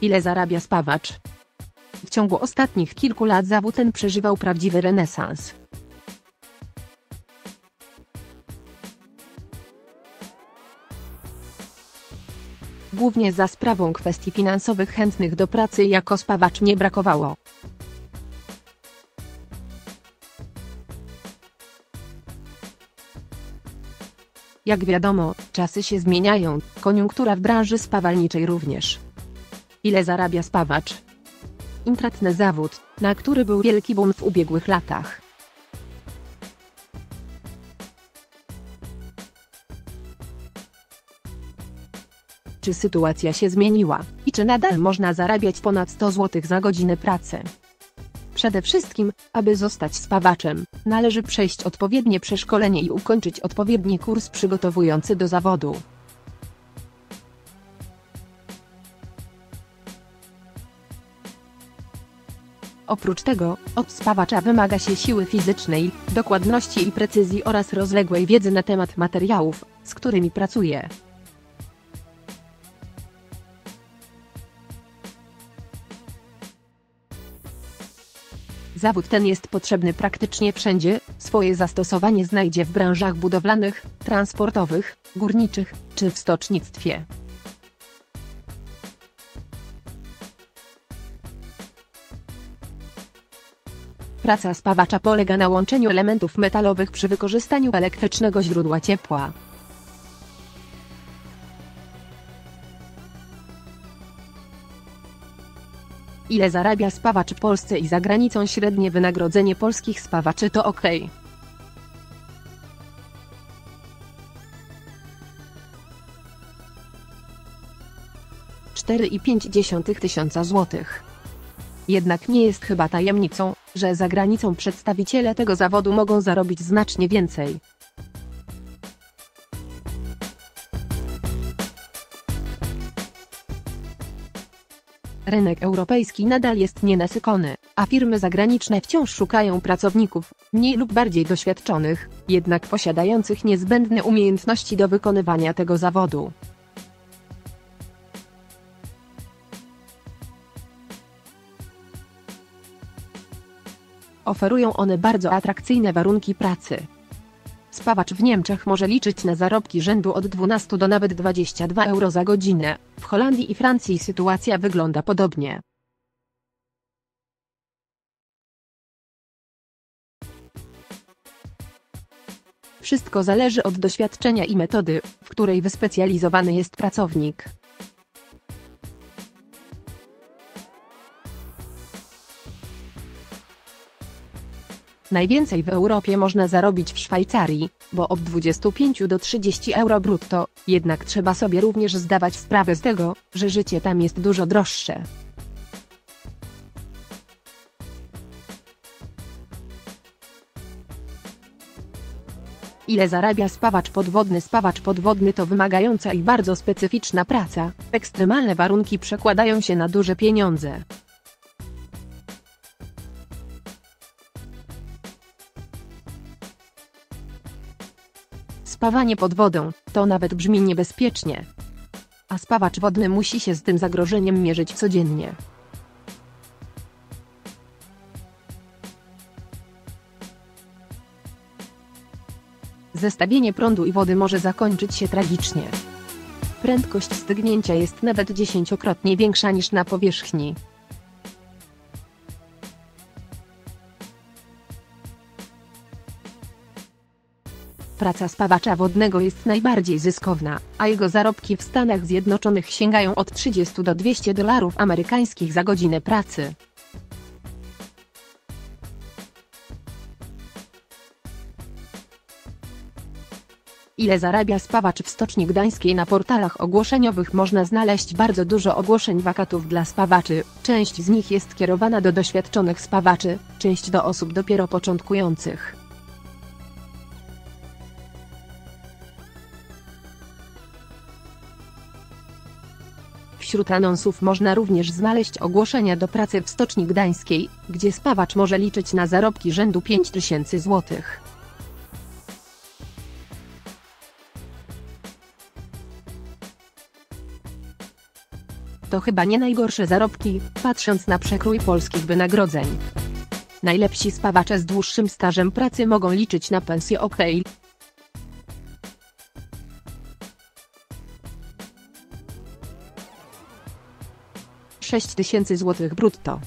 Ile zarabia spawacz? W ciągu ostatnich kilku lat zawód ten przeżywał prawdziwy renesans. Głównie za sprawą kwestii finansowych chętnych do pracy jako spawacz nie brakowało. Jak wiadomo, czasy się zmieniają, koniunktura w branży spawalniczej również. Ile zarabia spawacz? Intratny zawód, na który był wielki boom w ubiegłych latach. Czy sytuacja się zmieniła i czy nadal można zarabiać ponad 100 zł za godzinę pracy? Przede wszystkim, aby zostać spawaczem, należy przejść odpowiednie przeszkolenie i ukończyć odpowiedni kurs przygotowujący do zawodu. Oprócz tego, od spawacza wymaga się siły fizycznej, dokładności i precyzji oraz rozległej wiedzy na temat materiałów, z którymi pracuje. Zawód ten jest potrzebny praktycznie wszędzie, swoje zastosowanie znajdzie w branżach budowlanych, transportowych, górniczych, czy w stocznictwie. Praca spawacza polega na łączeniu elementów metalowych przy wykorzystaniu elektrycznego źródła ciepła. Ile zarabia spawacz w Polsce i za granicą średnie wynagrodzenie polskich spawaczy to ok. Tysiąca złotych. Jednak nie jest chyba tajemnicą, że za granicą przedstawiciele tego zawodu mogą zarobić znacznie więcej. Rynek europejski nadal jest nienasycony, a firmy zagraniczne wciąż szukają pracowników, mniej lub bardziej doświadczonych, jednak posiadających niezbędne umiejętności do wykonywania tego zawodu. Oferują one bardzo atrakcyjne warunki pracy. Spawacz w Niemczech może liczyć na zarobki rzędu od 12 do nawet 22 euro za godzinę. W Holandii i Francji sytuacja wygląda podobnie. Wszystko zależy od doświadczenia i metody, w której wyspecjalizowany jest pracownik. Najwięcej w Europie można zarobić w Szwajcarii, bo od 25 do 30 euro brutto, jednak trzeba sobie również zdawać sprawę z tego, że życie tam jest dużo droższe. Ile zarabia spawacz podwodny? Spawacz podwodny to wymagająca i bardzo specyficzna praca. Ekstremalne warunki przekładają się na duże pieniądze. Spawanie pod wodą, to nawet brzmi niebezpiecznie. A spawacz wodny musi się z tym zagrożeniem mierzyć codziennie. Zestawienie prądu i wody może zakończyć się tragicznie. Prędkość stygnięcia jest nawet dziesięciokrotnie większa niż na powierzchni. Praca spawacza wodnego jest najbardziej zyskowna, a jego zarobki w Stanach Zjednoczonych sięgają od 30 do 200 dolarów amerykańskich za godzinę pracy. Ile zarabia spawacz w Stoczni Gdańskiej na portalach ogłoszeniowych można znaleźć bardzo dużo ogłoszeń wakatów dla spawaczy, część z nich jest kierowana do doświadczonych spawaczy, część do osób dopiero początkujących. Wśród anonsów można również znaleźć ogłoszenia do pracy w Stoczni Gdańskiej, gdzie spawacz może liczyć na zarobki rzędu 5000 zł. To chyba nie najgorsze zarobki, patrząc na przekrój polskich wynagrodzeń. Najlepsi spawacze z dłuższym stażem pracy mogą liczyć na pensję okej. 6 tysięcy złotych brutto.